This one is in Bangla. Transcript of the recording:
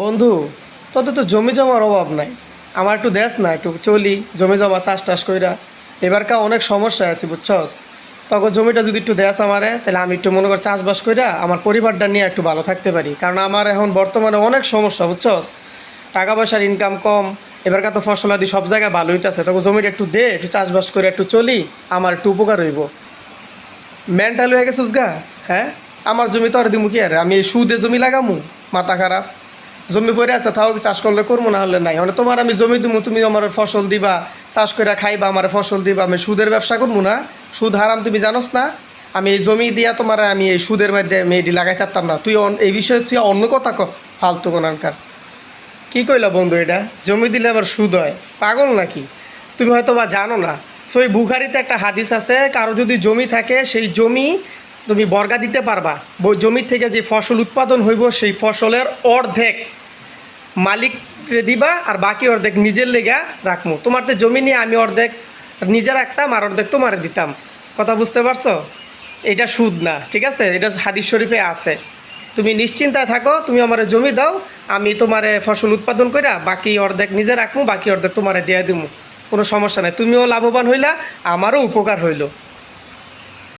বন্ধু, তোদের তো জমি জমার অভাব নাই। আমার একটু দেশ না, একটু চলি, জমি জমা চাষ টাস কইরা। এবারকা অনেক সমস্যা আছে, বুঝছস? তখন জমিটা যদি একটু দেশ আমারে, তাহলে আমি একটু মনে কর চাষবাস কইরা আমার পরিবারটা নিয়ে একটু ভালো থাকতে পারি। কারণ আমার এখন বর্তমানে অনেক সমস্যা, বুঝছস? টাকা পয়সার ইনকাম কম এবারকার তো ফসল আদি সব জায়গায় ভালো হইতেছে। তখন জমিটা একটু দে, একটু চাষবাস করে, একটু চলি, আমার একটু উপকার হইব। মেন্টাল হয়ে গেছিস গা? হ্যাঁ? আমার জমি তো আর দিমু কি আর? আমি সুদে জমি লাগামু? মাথা খারাপ। জমি পড়ে আছে, তাও চাষ করলে করব, না হলে নাই। মানে তোমার আমি জমি দিমু, তুমি আমার ফসল দিবা, চাষ করে খাইবা, আমার ফসল দিবা, আমি সুদের ব্যবসা করব না। সুদ হারাম, তুমি জানোস না? আমি এই জমি দিয়া তোমার আমি এই সুদের মধ্যে মেয়েটি লাগাই থাকতাম না। তুই এই বিষয়ে তুই অন্য কথা ক, ফালতু কোনানকার কী কইলা বন্ধু এটা? জমি দিলে আবার সুদ হয়। পাগল নাকি? তুমি হয়তো বা জানো না। সো এই বুখারিতে একটা হাদিস আছে, কারও যদি জমি থাকে, সেই জমি তুমি বর্গা দিতে পারবা। জমির থেকে যে ফসল উৎপাদন হইব, সেই ফসলের অর্ধেক মালিকরে দিবা আর বাকি অর্ধেক নিজের লেগা রাখব তোমার তো জমি নিয়ে আমি অর্ধেক নিজে রাখতাম আর অর্ধেক তোমার দিতাম। কথা বুঝতে পারছ? এটা সুদ না, ঠিক আছে? এটা হাদিস শরীফে আছে। তুমি নিশ্চিন্তায় থাকো, তুমি আমার জমি দাও, আমি তোমারে ফসল উৎপাদন কইরা বাকি অর্ধেক নিজে রাখব বাকি অর্ধেক তোমারে দিয়ে দিব কোনো সমস্যা নাই। তুমিও লাভবান হইলা, আমারও উপকার হইল।